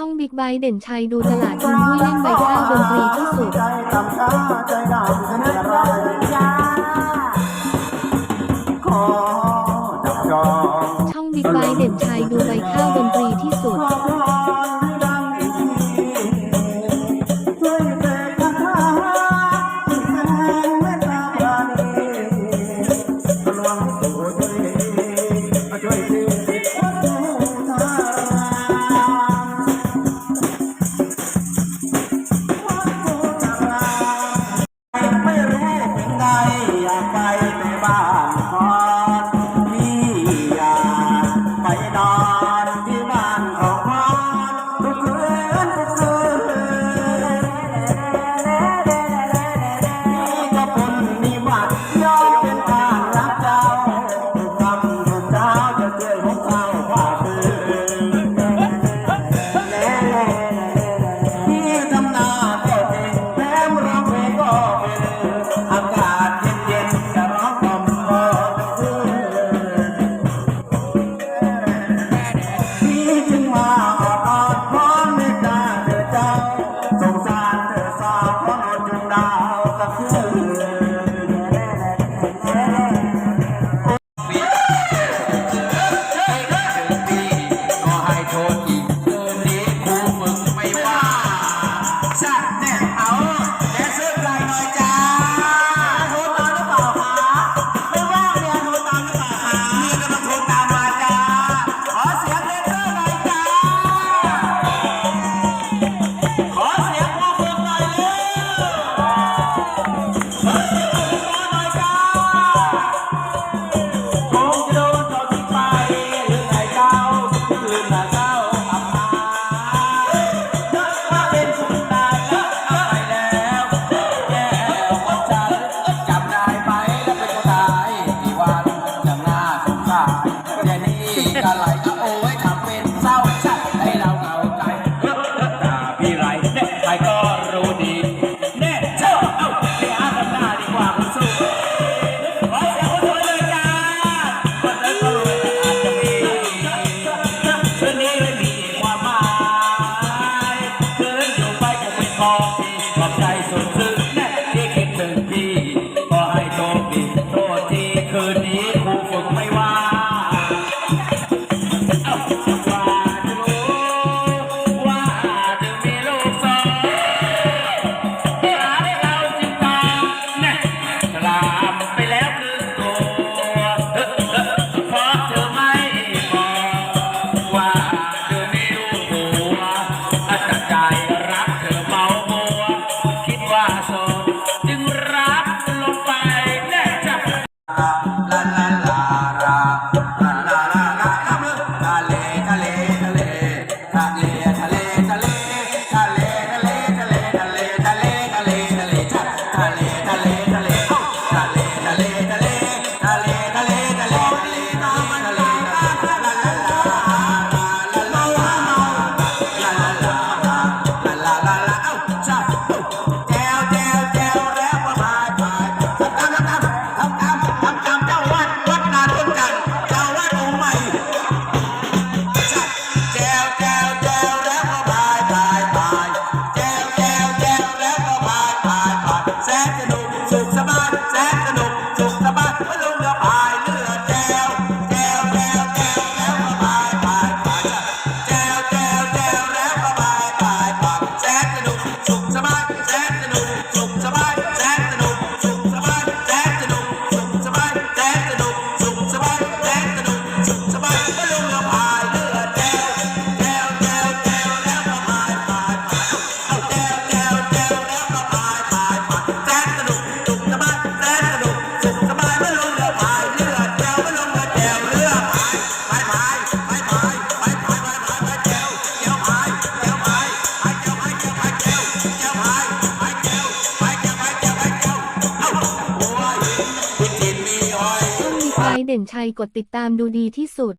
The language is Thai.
ช่องบิ๊กไบเด่นชัยดูตลาดทุนด้วยเล่นใบข้าวดนตรีที่สุดช่องบิ๊กไบเด่นชัยดูใบข้าวดนตรีที่สุด ดาวกระเพื่อโทษ wow. la la la ่นชัยกดติดตามดูดีที่สุด